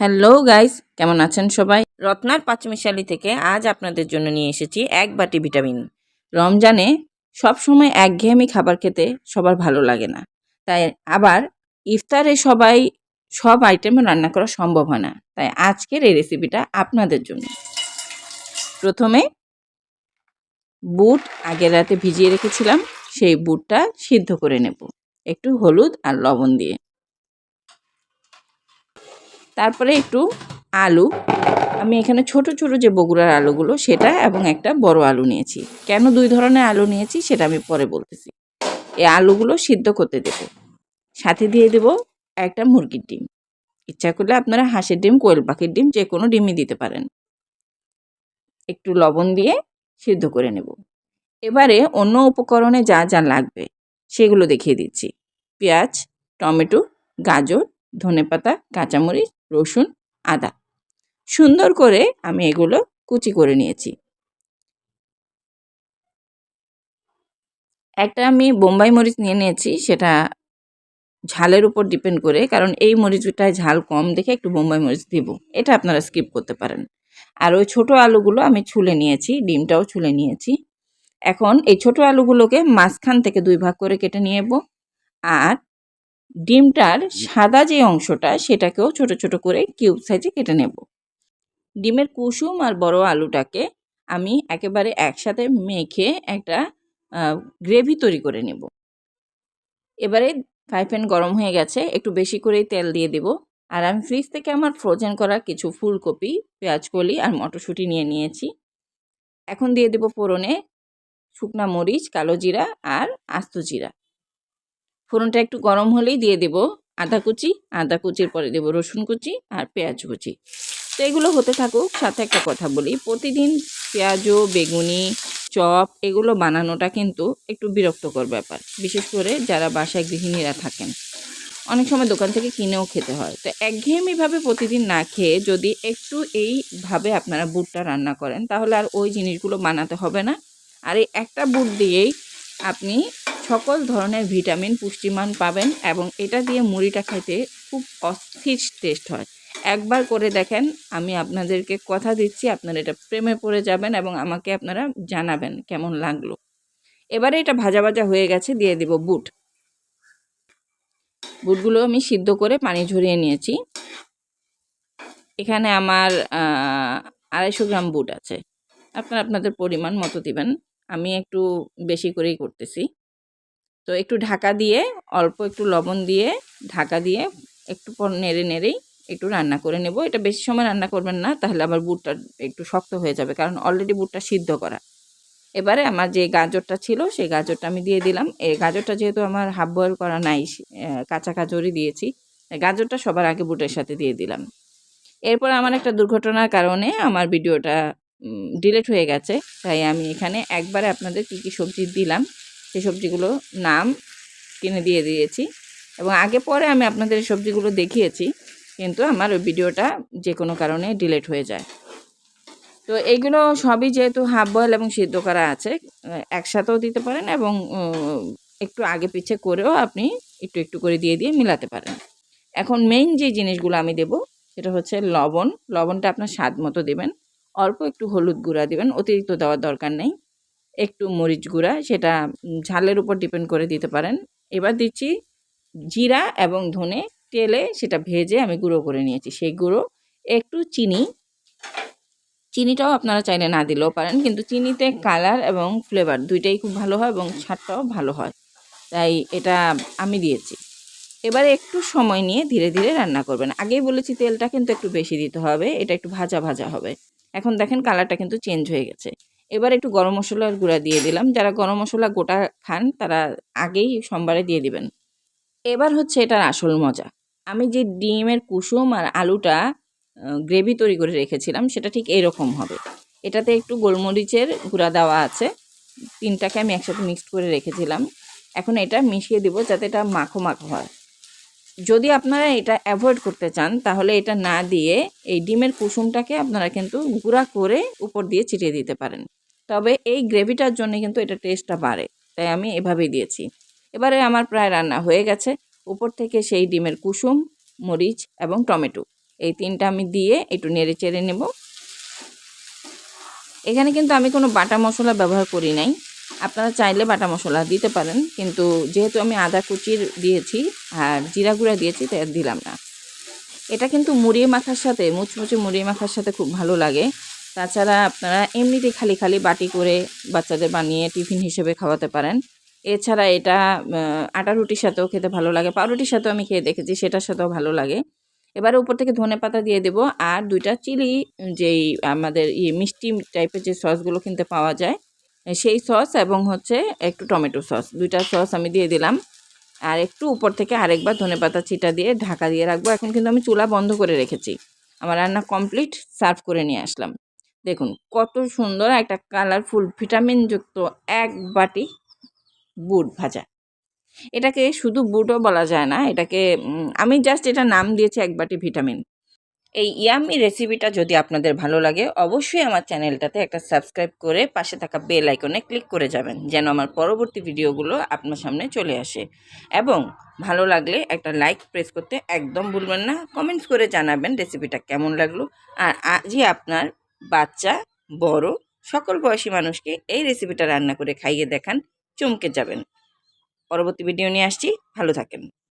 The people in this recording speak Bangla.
হ্যালো গাইস কেমন আছেন সবাই? রত্নার পাঁচমিশালি থেকে আজ আপনাদের জন্য নিয়ে এসেছি এক বাটি ভিটামিন। রমজানে সব সময় একঘেয়েমি খাবার খেতে সবার ভালো লাগে না। তাই আবার ইফতারে সবাই সব আইটেম রান্না করা সম্ভব হয় না। তাই আজকের এই রেসিপিটা আপনাদের জন্য। প্রথমে বুট আগের রাতে ভিজিয়ে রেখেছিলাম। সেই বুটটা সিদ্ধ করে নেব। একটু হলুদ আর লবণ দিয়ে। তারপরে একটু আলু। আমি এখানে ছোট ছোট যে বগুড়ার আলুগুলো, সেটা এবং একটা বড় আলু নিয়েছি। কেন দুই ধরনের আলু নিয়েছি, সেটা আমি পরে বলতেছি। এই আলুগুলো সিদ্ধ করতে দেব। সাথে দিয়ে দেব একটা মুরগির ডিম। ইচ্ছা করলে আপনারা হাঁসের ডিম, কোয়েল পাখির ডিম, যে কোনো ডিমই দিতে পারেন। একটু লবণ দিয়ে সিদ্ধ করে নেব। এবারে অন্য উপকরণে যা যা লাগবে, সেগুলো দেখিয়ে দিচ্ছি। পেঁয়াজ, টমেটো, গাজর, ধনেপাতা, কাঁচামরিচ রসুন, আদা। সুন্দর করে আমি এগুলো কুচি করে নিয়েছি। একটা আমি বোম্বাই মরিচ নিয়ে নিয়েছি, সেটা ঝালের উপর ডিপেন্ড করে, কারণ এই মরিচটায় ঝাল কম, দেখে একটু বোম্বাই মরিচ দিব। এটা আপনারা স্কিপ করতে পারেন। আর ওই ছোটো আলুগুলো আমি ছুলে নিয়েছি, ডিমটাও ছুলে নিয়েছি। এখন এই ছোটো আলুগুলোকে মাঝখান থেকে দুই ভাগ করে কেটে নিয়েব আর ডিমটার সাদা যে অংশটা সেটাকেও ছোট ছোট করে কিউব সাইজে কেটে নেব। ডিমের কুসুম আর বড় আলুটাকে আমি একেবারে একসাথে মেখে একটা গ্রেভি তৈরি করে নেব। এবারে ফ্রাই প্যান গরম হয়ে গেছে, একটু বেশি করেই তেল দিয়ে দেব। আর আমি ফ্রিজ থেকে আমার ফ্রোজেন করা কিছু ফুলকপি, পেঁয়াজকলি আর মটরশুঁটি নিয়ে নিয়েছি। এখন দিয়ে দেব ফোড়নে শুকনা মরিচ, কালো জিরা আর আস্ত জিরা। ফোড়নটা একটু গরম হলেই দিয়ে দেব। আদা কুচি, আদা কুচির পরে দেব রসুন কুচি আর পেঁয়াজ কুচি। তো এগুলো হতে থাকুক, সাথে একটা কথা বলি। প্রতিদিন পেঁয়াজও বেগুনি, চপ এগুলো বানানোটা কিন্তু একটু বিরক্তকর ব্যাপার। বিশেষ করে যারা বাসায় গৃহিণীরা থাকেন। অনেক সময় দোকান থেকে কিনেও খেতে হয়। তো একঘেয়েমিভাবে প্রতিদিন না খেয়ে যদি একটু এইভাবে আপনারা বুটটা রান্না করেন, তাহলে আর ওই জিনিসগুলো বানাতে হবে না। আর এই একটা বুট দিয়েই আপনি সকল ধরনের ভিটামিন পুষ্টিমান পাবেন এবং এটা দিয়ে মুড়িটা খেতে খুব অস্থির টেস্ট হয়। একবার করে দেখেন, আমি আপনাদেরকে কথা দিচ্ছি, আপনারা এটা প্রেমে পড়ে যাবেন এবং আমাকে আপনারা জানাবেন কেমন লাগল। এবারে এটা ভাজা ভাজা হয়ে গেছে, দিয়ে দিব বুট। বুটগুলো আমি সিদ্ধ করে পানি ঝরিয়ে নিয়েছি। এখানে আমার আড়াইশো গ্রাম বুট আছে। আপনারা আপনাদের পরিমাণ মতো দিবেন। আমি একটু বেশি করেই করতেছি। তো একটু ঢাকা দিয়ে, অল্প একটু লবণ দিয়ে, ঢাকা দিয়ে একটু পর নেড়ে নেড়েই একটু রান্না করে নেব। এটা বেশি সময় রান্না করবেন না, তাহলে আবার বুটটা একটু শক্ত হয়ে যাবে, কারণ অলরেডি বুটটা সিদ্ধ করা। এবারে আমার যে গাজরটা ছিল, সেই গাজরটা আমি দিয়ে দিলাম। এই গাজরটা যেহেতু আমার হাফ বয়েল করা নাই কাঁচা গাজরই দিয়েছি গাজরটা সবার আগে বুটের সাথে দিয়ে দিলাম। এরপর আমার একটা দুর্ঘটনার কারণে আমার ভিডিওটা ডিলেট হয়ে গেছে। তাই আমি এখানে একবারে আপনাদের কী কী সবজি দিলাম সেই সবজিগুলো নাম কিনে দিয়ে দিয়েছি। এবং আগে পরে আমি আপনাদের সবজিগুলো দেখিয়েছি, কিন্তু আমার ওই ভিডিওটা যে কোনো কারণে ডিলেট হয়ে যায়। তো এইগুলো সবই যেহেতু হাফ বয়েল এবং সিদ্ধ করা আছে একসাথেও দিতে পারেন এবং একটু আগে পিছে করেও আপনি একটু একটু করে দিয়ে দিয়ে মিলাতে পারেন। এখন মেইন যে জিনিসগুলো আমি দেব, সেটা হচ্ছে লবণ। লবণটা আপনার স্বাদ মতো দেবেন। অল্প একটু হলুদ গুঁড়া দেবেন, অতিরিক্ত দেওয়ার দরকার নেই। একটু মরিচ গুঁড়া, সেটা ঝালের উপর ডিপেন্ড করে দিতে পারেন। এবার দিচ্ছি জিরা এবং ধনে তেলে সেটা ভেজে আমি গুঁড়ো করে নিয়েছি। সেই গুঁড়ো, একটু চিনি। চিনিটাও আপনারা চাইলে না দিলেও পারেন, কিন্তু চিনিতে কালার এবং ফ্লেভার দুইটাই খুব ভালো হয় এবং স্বাদটাও ভালো হয়। তাই এটা আমি দিয়েছি। এবারে একটু সময় নিয়ে ধীরে ধীরে রান্না করবেন। আগেই বলেছি তেলটা কিন্তু একটু বেশি দিতে হবে, এটা একটু ভাজা ভাজা হবে। এখন দেখেন কালারটা কিন্তু চেঞ্জ হয়ে গেছে। এবার একটু গরম মশলার গুঁড়া দিয়ে দিলাম। যারা গরম মশলা গোটা খান, তারা আগেই সোমবারে দিয়ে দিবেন। এবার হচ্ছে এটার আসল মজা। আমি যে ডিমের কুসুম আর আলুটা গ্রেভি তৈরি করে রেখেছিলাম, সেটা ঠিক এরকম হবে। এটাতে একটু গোলমরিচের গুঁড়া দেওয়া আছে। তিনটাকে আমি একসাথে মিক্সড করে রেখেছিলাম। এখন এটা মিশিয়ে দিব যাতে এটা মাখো মাখো হয়। যদি আপনারা এটা অ্যাভয়েড করতে চান, তাহলে এটা না দিয়ে এই ডিমের কুসুমটাকে আপনারা কিন্তু গুঁড়া করে উপর দিয়ে ছিটিয়ে দিতে পারেন। তবে এই গ্রেভিটার জন্য কিন্তু এটা টেস্টটা বাড়ে, তাই আমি এভাবেই দিয়েছি। এবারে আমার প্রায় রান্না হয়ে গেছে। উপর থেকে সেই ডিমের কুসুম, মরিচ এবং টমেটো, এই তিনটা আমি দিয়ে একটু নেড়ে চেড়ে নেব। এখানে কিন্তু আমি কোনো বাটা মশলা ব্যবহার করি নাই। আপনারা চাইলে বাটা মশলা দিতে পারেন, কিন্তু যেহেতু আমি আদা কুচির দিয়েছি আর জিরা গুঁড়া দিয়েছি, তাই দিলাম না। এটা কিন্তু মুড়ি মাখার সাথে, মুচমুচে মুড়ি মাখার সাথে খুব ভালো লাগে। তাছাড়া আপনারা এমনিতেই খালি খালি বাটি করে বাচ্চাদের বানিয়ে টিফিন হিসেবে খাওয়াতে পারেন। এছাড়া এটা আটা রুটির সাথেও খেতে ভালো লাগে। পাউরুটির সাথেও আমি খেয়ে দেখেছি, সেটার সাথেও ভালো লাগে। এবারে উপর থেকে ধনে পাতা দিয়ে দেবো, আর দুইটা চিলি, যেই আমাদের ইয়ে মিষ্টি টাইপের যে সসগুলো কিনতে পাওয়া যায় সেই সস এবং হচ্ছে একটু টমেটো সস। দুইটা সস আমি দিয়ে দিলাম। আর একটু উপর থেকে আরেকবার ধনে পাতা চিটা দিয়ে ঢাকা দিয়ে রাখব। এখন কিন্তু আমি চুলা বন্ধ করে রেখেছি। আমার রান্না কমপ্লিট, সার্ভ করে নিয়ে আসলাম। দেখুন, কত সুন্দর একটা কালারফুল, ভিটামিনযুক্ত এক বাটি বুট ভাজা। এটাকে শুধু বুটও বলা যায় না, এটাকে আমি জাস্ট এটা নাম দিয়েছি এক বাটি ভিটামিন। এই ইয়ামি রেসিপিটা যদি আপনাদের ভালো লাগে, অবশ্যই আমার চ্যানেলটাতে একটা সাবস্ক্রাইব করে পাশে থাকা বেল আইকনে ক্লিক করে যাবেন, যেন আমার পরবর্তী ভিডিওগুলো আপনার সামনে চলে আসে। এবং ভালো লাগলে একটা লাইক প্রেস করতে একদম ভুলবেন না কমেন্টস করে জানাবেন রেসিপিটা কেমন লাগল। আর আজই আপনার বাচ্চা, বড়, সকল বয়সী মানুষকে এই রেসিপিটা রান্না করে খাইয়ে দেখান, চমকে যাবেন। পরবর্তী ভিডিও নিয়ে আসছি, ভালো থাকেন।